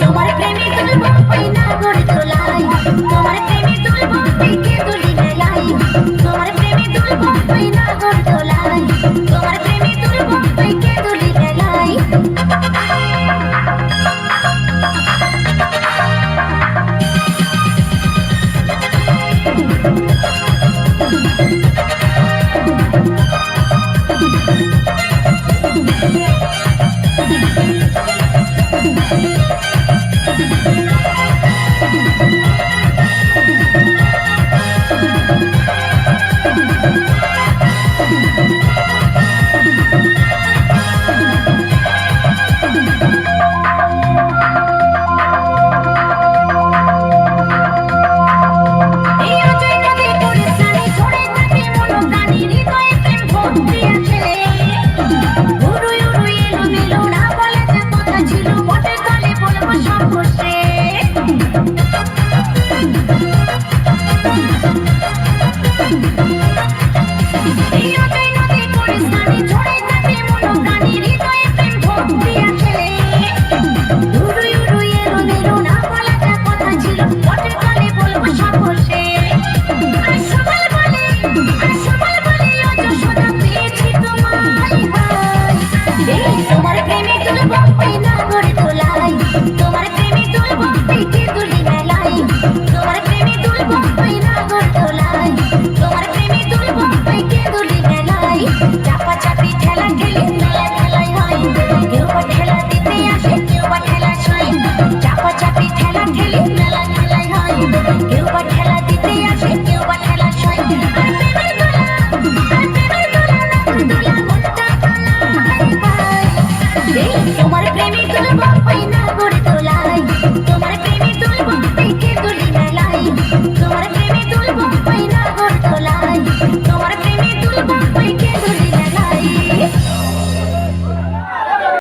তোমার প্রেমে তুলবো ওই না করে তোলাই তোমার প্রেমে তুলবো এই কে তুলি মেলাই। তোমার প্রেমে তুলবো ওই না করে তোলাই তোমার প্রেমে তুলবো ওই কে তুলি মেলাই। এই We know.